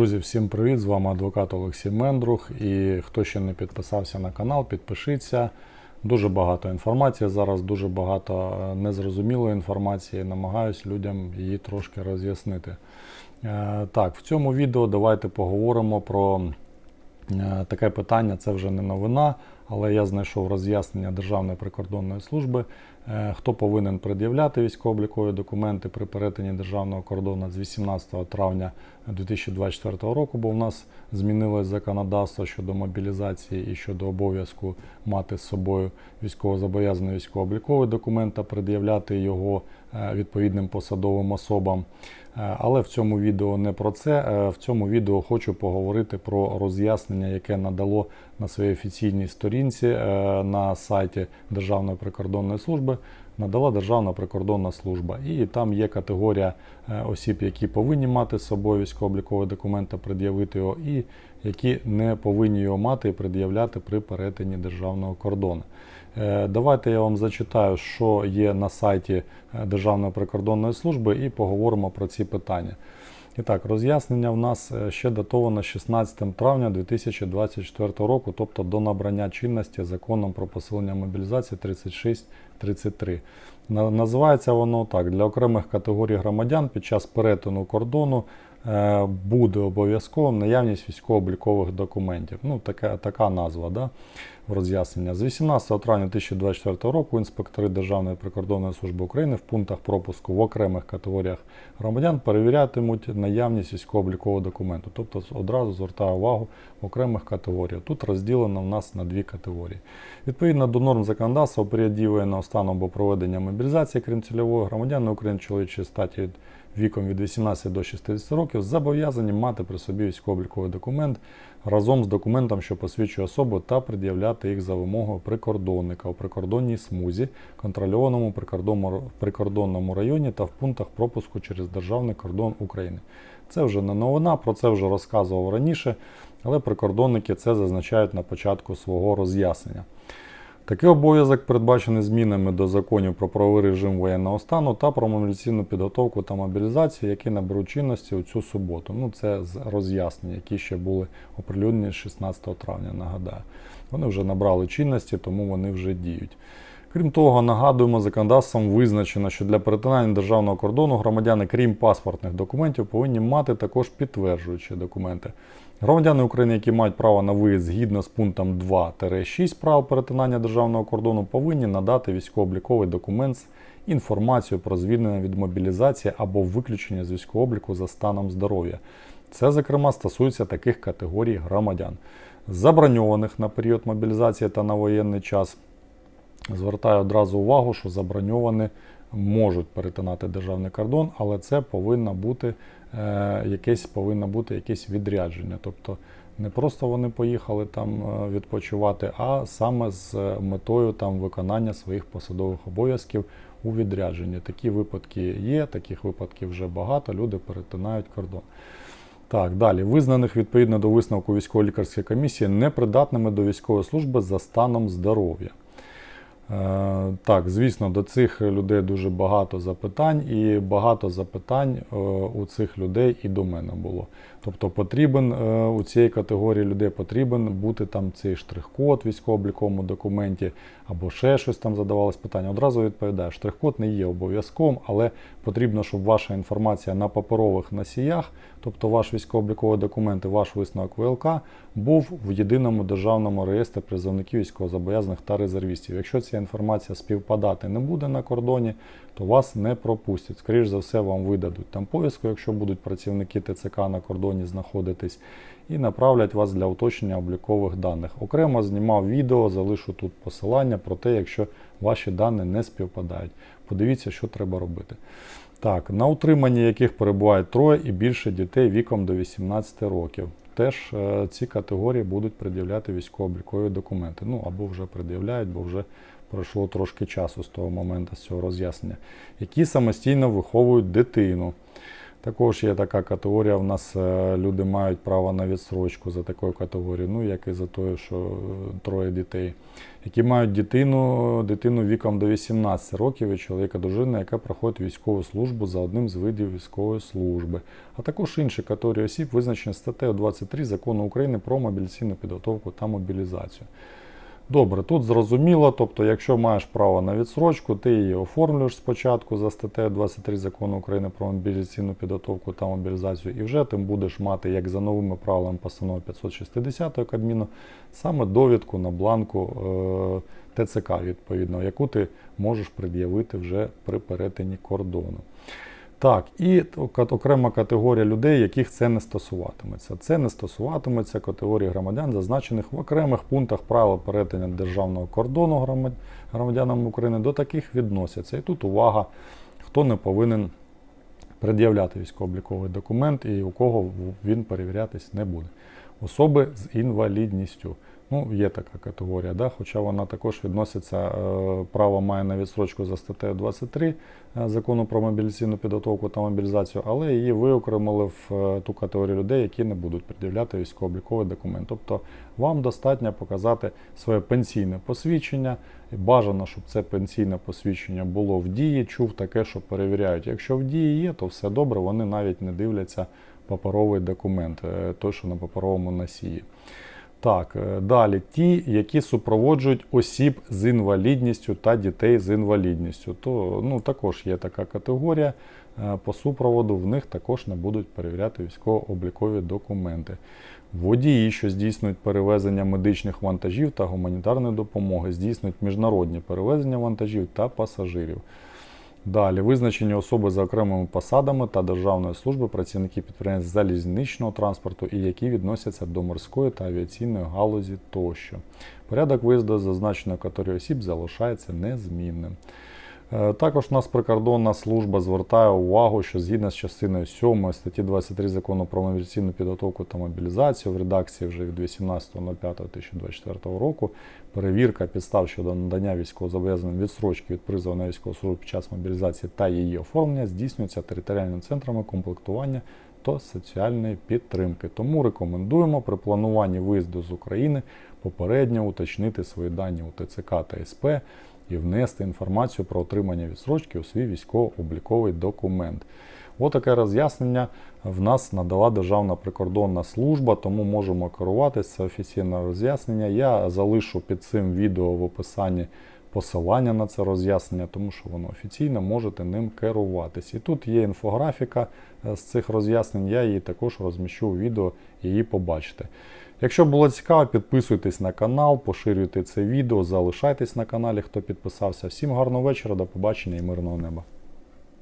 Друзі, всім привіт! З вами адвокат Олексій Мендрух. І хто ще не підписався на канал, підпишіться. Дуже багато інформації. Зараз дуже багато е, незрозумілої інформації. Намагаюсь людям її трошки роз'яснити. Е, Так, в цьому відео давайте поговоримо про е, таке питання. Це вже не новина, але я знайшов роз'яснення Державної прикордонної служби. Е, Хто повинен пред'являти військово-облікові документи при перетині державного кордону з 18 травня 2024 року, бо в нас змінилось законодавство щодо мобілізації і щодо обов'язку мати з собою військовозобов'язаний військово-обліковий документ та пред'являти його е, відповідним посадовим особам. Е, Але в цьому відео не про це. В цьому відео хочу поговорити про роз'яснення, яке надало на своїй офіційній сторінці на сайті Державної прикордонної служби. Надала Державна прикордонна служба. І там є категорія е, осіб, які повинні мати з собою військово-обліковий документ пред'явити його, і які не повинні його мати і пред'являти при перетині державного кордону. Е, Давайте я вам зачитаю, що є на сайті е, Державної прикордонної служби, і поговоримо про ці питання. І так, роз'яснення в нас е, ще датовано 16 травня 2024 року, тобто до набрання чинності законом про посилення мобілізації 3633. На- Називається воно так: для окремих категорій громадян під час перетину кордону е, буде обов'язковим наявність військово-облікових документів. Ну, така, така назва да, роз'яснення. З 18 травня 2024 року інспектори Державної прикордонної служби України в пунктах пропуску в окремих категоріях громадян перевірятимуть наявність військово-облікового документу. Тобто одразу звертаю увагу в окремих категоріях. Тут розділено в нас на дві категорії. Відповідно до норм законодавства, у період дії воєнного стану або проведення мобілізації, крім цільової громадяни України чоловічої статі віком від 18 до 60 років зобов'язані мати при собі військово-обліковий документ разом з документом, що посвідчує особу, та пред'являти їх за вимогою прикордонника у прикордонній смузі, контрольованому прикордонному- районі та в пунктах пропуску через державний кордон України. Це вже не новина, про це вже розказував раніше, але прикордонники це зазначають на початку свого роз'яснення. Такий обов'язок передбачений змінами до законів про правовий режим воєнного стану та про мобілізаційну підготовку та мобілізацію, які наберуть чинності у цю суботу. Ну, це з роз'яснення, які ще були оприлюднені 16 травня, нагадаю. Вони вже набрали чинності, тому вони вже діють. Крім того, нагадуємо, законодавством визначено, що для перетинання державного кордону громадяни, крім паспортних документів, повинні мати також підтверджуючі документи. Громадяни України, які мають право на виїзд згідно з пунктом 2-6 правил перетинання державного кордону, повинні надати військово-обліковий документ з інформацією про звільнення від мобілізації або виключення з військового обліку за станом здоров'я. Це, зокрема, стосується таких категорій громадян, заброньованих на період мобілізації та на воєнний час. Звертаю одразу увагу, що заброньовані можуть перетинати державний кордон, але це повинно бути е, якесь повинно бути якесь відрядження. Тобто не просто вони поїхали там е, відпочивати, а саме з метою там виконання своїх посадових обов'язків у відрядженні. Такі випадки є, таких випадків вже багато. Люди перетинають кордон. Так, далі. Визнаних відповідно до висновку військово-лікарської комісії непридатними до військової служби за станом здоров'я. Е, Так, звісно, до цих людей дуже багато запитань, і багато запитань е, у цих людей і до мене було. Тобто потрібен е, у цієї категорії людей потрібен бути там цей штрих-код в військово-обліковому документі, або ще щось там задавалось питання. Одразу відповідаю, штрих-код не є обов'язковим, але потрібно, щоб ваша інформація на паперових носіях, тобто ваш військово-обліковий документ і ваш висновок ВЛК, був в єдиному державному реєстрі призовників військовозобов'язаних та резервістів. Якщо ця інформація співпадати не буде на кордоні, то вас не пропустять. Скоріше за все, вам видадуть там повістку, якщо будуть працівники ТЦК на кордоні знаходитись, і направлять вас для уточнення облікових даних. Окремо знімав відео, залишу тут посилання про те, якщо ваші дані не співпадають. Подивіться, що треба робити. Так, на утриманні яких перебувають троє і більше дітей віком до 18 років. Теж е, ці категорії будуть пред'являти військово-облікові документи. Ну або вже пред'являють, бо вже пройшло трошки часу з того моменту, з цього роз'яснення, які самостійно виховують дитину. Також є така категорія. В нас е, люди мають право на відсрочку за такою категорією, ну як і за тою, що е, троє дітей, які мають дитину, дитину віком до 18 років і чоловіка дружина, яка проходить військову службу за одним з видів військової служби, а також інші категорії осіб, визначені статтею 23 закону України про мобілізаційну підготовку та мобілізацію. Добре, тут зрозуміло, тобто, якщо маєш право на відсрочку, ти її оформлюєш спочатку за статтею 23 закону України про мобілізаційну підготовку та мобілізацію, і вже ти будеш мати, як за новими правилами постанови 560 Кабміну, саме довідку на бланку е, ТЦК, відповідно, яку ти можеш пред'явити вже при перетині кордону. Так, і окрема категорія людей, яких це не стосуватиметься. Це не стосуватиметься категорії громадян, зазначених в окремих пунктах правил перетину державного кордону громадянам України. До таких відносяться. І тут увага, хто не повинен пред'являти військово-обліковий документ і у кого він перевірятись не буде. Особи з інвалідністю. Ну, є така категорія, да? хоча вона також відноситься, е, право має на відсрочку за статтею 23 е, закону про мобілізаційну підготовку та мобілізацію, але її виокремили в е, ту категорію людей, які не будуть пред'являти військово-обліковий документ. Тобто вам достатньо показати своє пенсійне посвідчення. Бажано, щоб це пенсійне посвідчення було в дії. Чув таке, що перевіряють. Якщо в дії є, то все добре, вони навіть не дивляться паперовий документ, той, що на паперовому носії. Так, е, далі ті, які супроводжують осіб з інвалідністю та дітей з інвалідністю. То ну, також є така категорія. Е, По супроводу в них також не будуть перевіряти військово-облікові документи. Водії, що здійснюють перевезення медичних вантажів та гуманітарної допомоги, здійснюють міжнародні перевезення вантажів та пасажирів. Далі визначені особи за окремими посадами та державної служби, працівники підприємств залізничного транспорту і які відносяться до морської та авіаційної галузі тощо. Порядок виїзду зазначеної категорії осіб залишається незмінним. Е, Також нас прикордонна служба звертає увагу, що згідно з частиною 7 статті 23 закону про мобілізаційну підготовку та мобілізацію в редакції вже від 18.05.2024 року перевірка підстав щодо надання військовозобов'язаним відсрочки від призову на військову службу під час мобілізації та її оформлення здійснюється територіальними центрами комплектування та соціальної підтримки. Тому рекомендуємо при плануванні виїзду з України попередньо уточнити свої дані у ТЦК та СП і внести інформацію про отримання відсрочки у свій військово-обліковий документ. Отаке роз'яснення в нас надала Державна прикордонна служба, тому можемо керуватися. Це офіційне роз'яснення. Я залишу під цим відео в описанні посилання на це роз'яснення, тому що воно офіційне, можете ним керуватись. І тут є інфографіка е, з цих роз'яснень, я її також розміщу у відео, її побачите. Якщо було цікаво, підписуйтесь на канал, поширюйте це відео, залишайтесь на каналі, хто підписався. Всім гарного вечора, до побачення і мирного неба.